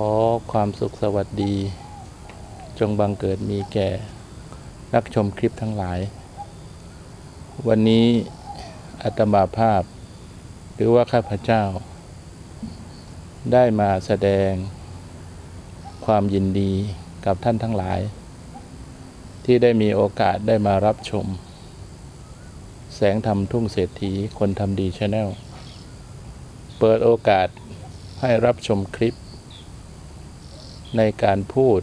อความสุขสวัสดี จงบังเกิดมีแก่ นักชมคลิปทั้งหลาย วันนี้อาตมาภาพ หรือว่าข้าพเจ้า ได้มาแสดง ความยินดีกับท่านทั้งหลาย ที่ได้มีโอกาสได้มารับชม แสงธรรมทุ่งเศรษฐีคนทำดีชาแนลเปิดโอกาสให้รับชมคลิป ในการพูด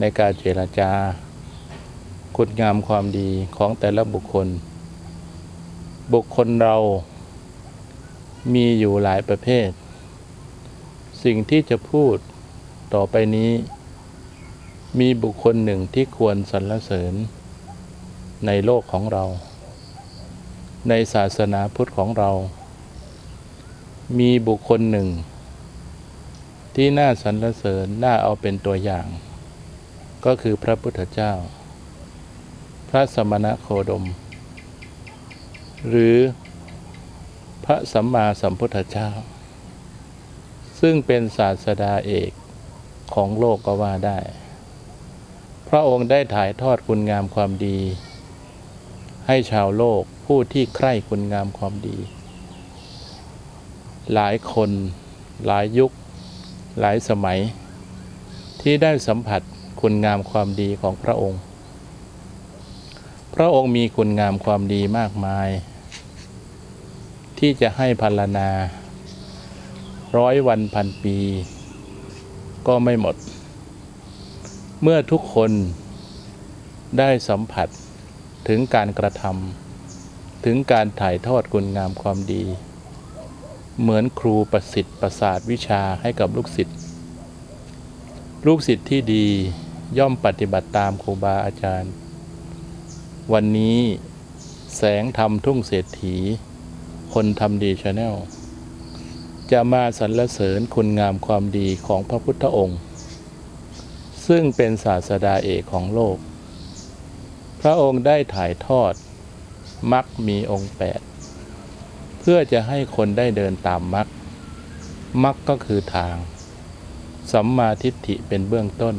ในการเจรจา คุณงามความดีของแต่ละบุคคล บุคคลเรามีอยู่หลายประเภท สิ่งที่จะพูดต่อไปนี้ มีบุคคลหนึ่งที่ควรสรรเสริญ ในโลกของเรา ในศาสนาพุทธของเรา มีบุคคลหนึ่ง ที่น่าสรรเสริญน่าเอาเป็นตัวอย่าง ก็คือพระพุทธเจ้า พระสมณะโคดม หรือพระสัมมาสัมพุทธเจ้า ซึ่งเป็นศาสดาเอกของโลกก็ว่าได้ พระองค์ได้ถ่ายทอดคุณงามความดี ให้ชาวโลกผู้ที่ใคร่คุณงามความดี หลายคนหลายยุค หลายสมัย ที่ได้สัมผัสคุณงามความดีของพระองค์ พระองค์มีคุณงามความดีมากมาย ที่จะให้พัลนา ร้อยวันพันปี ก็ไม่หมด เมื่อทุกคนได้สัมผัสถึงการกระทำถึงการถ่ายทอดคุณงามความดี เหมือนครูประสิทธิ์ประสาทวิชาให้กับลูกศิษย์ ลูกศิษย์ที่ดีย่อมปฏิบัติตามครูบาอาจารย์ วันนี้แสงธรรมทุ่งเศรษฐี คนทำดีชาแนล จะมาสรรเสริญคุณงามความดีของพระพุทธองค์ ซึ่งเป็นศาสดาเอกของโลก พระองค์ได้ถ่ายทอดมักมีองค์แปด พื่อจะให้คนได้เดินตามมักมักก็คือทาง สัมมาทิฏฐิเป็นเบื้องต้น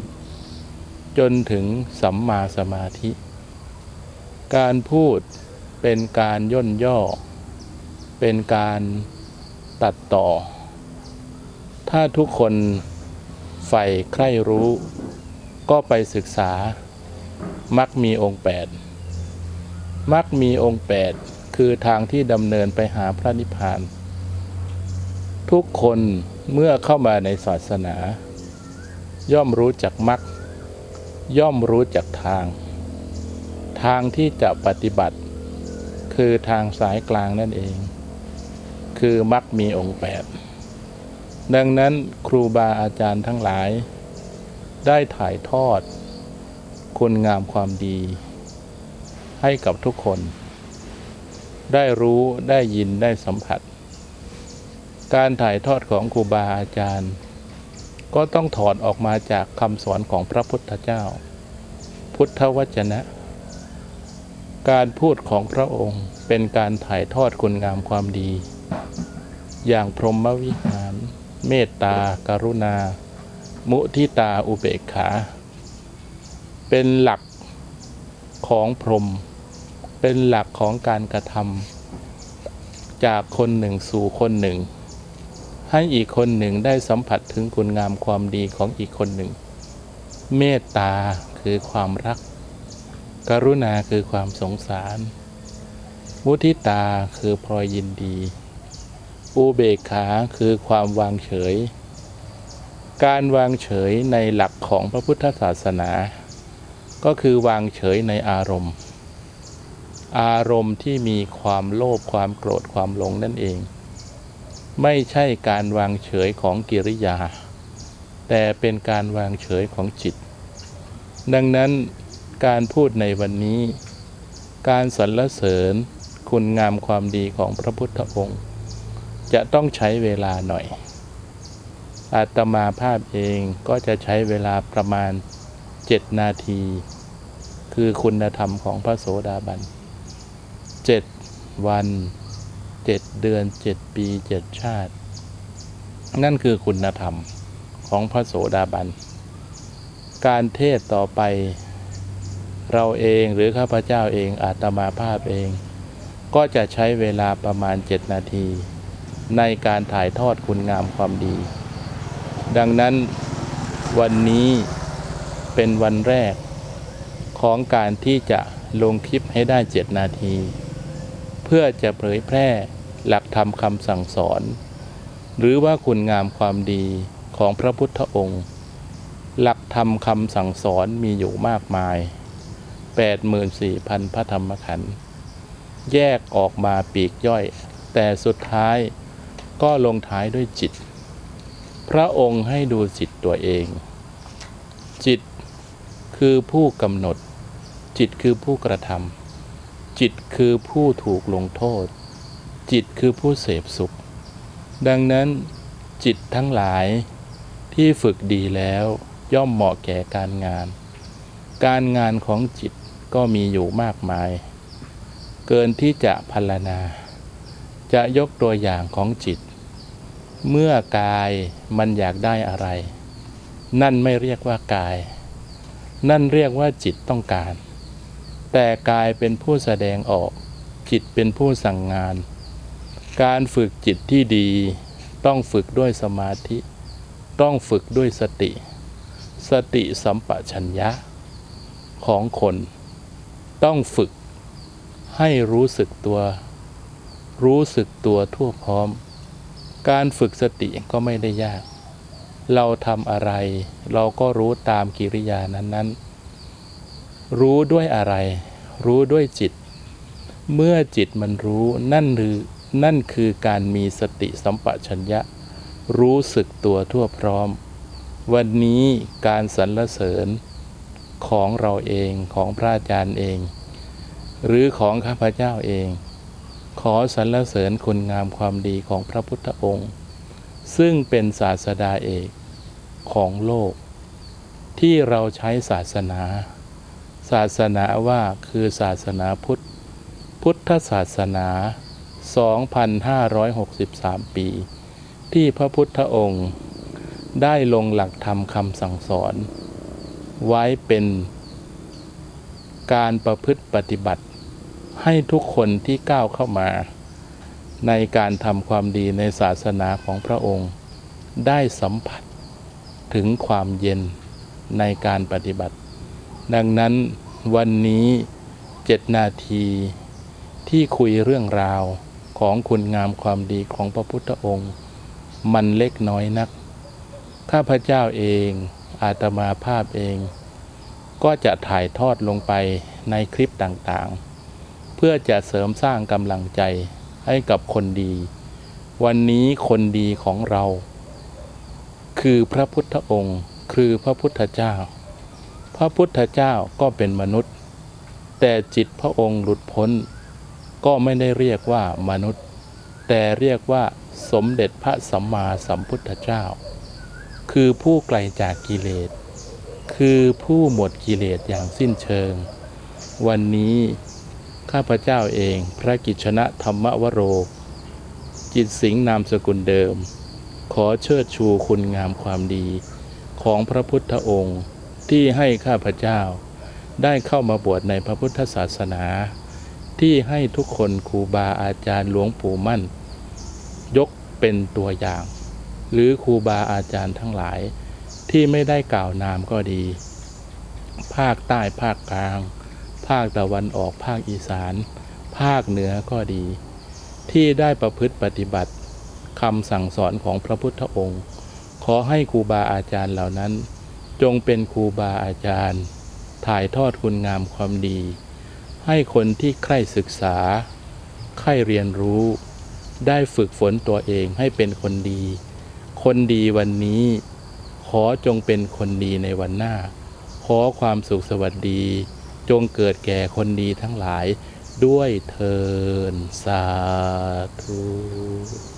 จนถึงสัมมาสมาธิ การพูดเป็นการย่นย่อ เป็นการตัดต่อ ถ้าทุกคนใฝ่ใคร่รู้ ก็ไปศึกษามักมีองค์แปดมักมีองค์แปด คือทางที่ดำเนินไปหาพระนิพพาน ทุกคนเมื่อเข้ามาในศาสนา ย่อมรู้จักมักย่อมรู้จักทาง ทางที่จะปฏิบัติ คือทางสายกลางนั่นเอง คือมักมีองค์แปดดังนั้นครูบาอาจารย์ทั้งหลาย ได้ถ่ายทอด คุณงามความดี ให้กับทุกคน ได้รู้ได้ยินได้สัมผัส การถ่ายทอดของครูบาอาจารย์ ก็ต้องถอดออกมาจากคำสอนของพระพุทธเจ้า พุทธวจนะ การพูดของพระองค์เป็นการถ่ายทอดคุณงามความดี อย่างพรหมวิหาร เมตตากรุณา มุทิตาอุเบกขา เป็นหลักของพรหม เป็นหลักของการกระทำจากคนหนึ่งสู่คนหนึ่ง ให้อีกคนหนึ่งได้สัมผัสถึงคุณงามความดีของอีกคนหนึ่ง เมตตาคือความรัก กรุณาคือความสงสาร มุทิตาคือพลอยยินดี อุเบกขาคือความวางเฉย การวางเฉยในหลักของพระพุทธศาสนา ก็คือวางเฉยในอารมณ์ อารมณ์ที่มีความโลภความโกรธความหลงนั่นเอง ไม่ใช่การวางเฉยของกิริยา แต่เป็นการวางเฉยของจิต ดังนั้นการพูดในวันนี้ การสรรเสริญคุณงามความดีของพระพุทธองค์ จะต้องใช้เวลาหน่อย อาตมาภาพเองก็จะใช้เวลาประมาณ 7 นาที คือคุณธรรมของพระโสดาบัน 7วัน7เดือน7ปี7ชาติ นั่นคือคุณธรรมของพระโสดาบัน การเทศต่อไปเราเองหรือข้าพเจ้าเองอาตมาภาพเอง ก็จะใช้เวลาประมาณ7นาที ในการถ่ายทอดคุณงามความดี ดังนั้นวันนี้เป็นวันแรกของการที่จะลงคลิปให้ได้7นาที เพื่อจะเผยแพร่หลักธรรมคำสั่งสอน หรือว่าคุณงามความดีของพระพุทธองค์ หลักธรรมคำสั่งสอนมีอยู่มากมาย 84,000 พระธรรมขันธ์แยกออกมาปีกย่อย แต่สุดท้ายก็ลงท้ายด้วยจิต พระองค์ให้ดูจิตตัวเอง จิตคือผู้กำหนด จิตคือผู้กระทำ จิตคือผู้ถูกลงโทษ จิตคือผู้เสพสุข ดังนั้นจิตทั้งหลายที่ฝึกดีแล้วย่อมเหมาะแก่การงาน การงานของจิตก็มีอยู่มากมาย เกินที่จะพรรณนา จะยกตัวอย่างของจิต เมื่อกายมันอยากได้อะไร นั่นไม่เรียกว่ากาย นั่นเรียกว่าจิตต้องการ แต่กายเป็นผู้แสดงออก จิตเป็นผู้สั่งงาน การฝึกจิตที่ดี ต้องฝึกด้วยสมาธิ ต้องฝึกด้วยสติ สติสัมปชัญญะ ของคน ต้องฝึกให้รู้สึกตัว รู้สึกตัวทั่วพร้อม การฝึกสติก็ไม่ได้ยาก เราทำอะไร เราก็รู้ตามกิริยานั้นๆ รู้ด้วยอะไร รู้ด้วยจิต เมื่อจิตมันรู้นั่นหรือนั่นคือการมีสติสัมปชัญญะ รู้สึกตัวทั่วพร้อม วันนี้การสรรเสริญของเราเองของพระอาจารย์เอง หรือของข้าพเจ้าเอง ขอสรรเสริญคุณงามความดีของพระพุทธองค์ ซึ่งเป็นศาสดาเอกของโลก ที่เราใช้ศาสนา ศาสนาว่าคือศาสนาพุทธ พุทธศาสนา 2,563 ปี ที่พระพุทธองค์ ได้ลงหลักธรรมคำสั่งสอน ไว้เป็นการประพฤติปฏิบัติ ให้ทุกคนที่ก้าวเข้ามา ในการทำความดีในศาสนาของพระองค์ ได้สัมผัสถึงความเย็นในการปฏิบัติ ดังนั้นวันนี้เจ็ดนาทีที่คุยเรื่องราวของคุณงามความดีของพระพุทธองค์ มันเล็กน้อยนัก ข้าพเจ้าเองอาตมาภาพเอง ก็จะถ่ายทอดลงไปในคลิปต่างๆ เพื่อจะเสริมสร้างกำลังใจให้กับคนดี วันนี้คนดีของเรา คือพระพุทธองค์ คือพระพุทธเจ้า พระพุทธเจ้าก็เป็นมนุษย์ แต่จิตพระองค์หลุดพ้น ก็ไม่ได้เรียกว่ามนุษย์ แต่เรียกว่าสมเด็จพระสัมมาสัมพุทธเจ้า คือผู้ไกลจากกิเลส คือผู้หมดกิเลสอย่างสิ้นเชิง วันนี้ข้าพเจ้าเองพระกิจชนะธรรมวโร จิตสิงห์นามสกุลเดิม ขอเชิดชูคุณงามความดีของพระพุทธองค์ ที่ให้ข้าพเจ้า ได้เข้ามาบวชในพระพุทธศาสนา ที่ให้ทุกคนครูบาอาจารย์หลวงปู่มั่น ยกเป็นตัวอย่าง หรือครูบาอาจารย์ทั้งหลาย ที่ไม่ได้กล่าวนามก็ดี ภาคใต้ภาคกลาง ภาคตะวันออกภาคอีสาน ภาคเหนือก็ดี ที่ได้ประพฤติปฏิบัติคำสั่งสอนของพระพุทธองค์ ขอให้ครูบาอาจารย์เหล่านั้น จงเป็นครูบาอาจารย์ ถ่ายทอดคุณงามความดี ให้คนที่ใคร่ศึกษา ใคร่เรียนรู้ ได้ฝึกฝนตัวเองให้เป็นคนดี คนดีวันนี้ ขอจงเป็นคนดีในวันหน้า ขอความสุขสวัสดี จงเกิดแก่คนดีทั้งหลายด้วยเทินสาธุ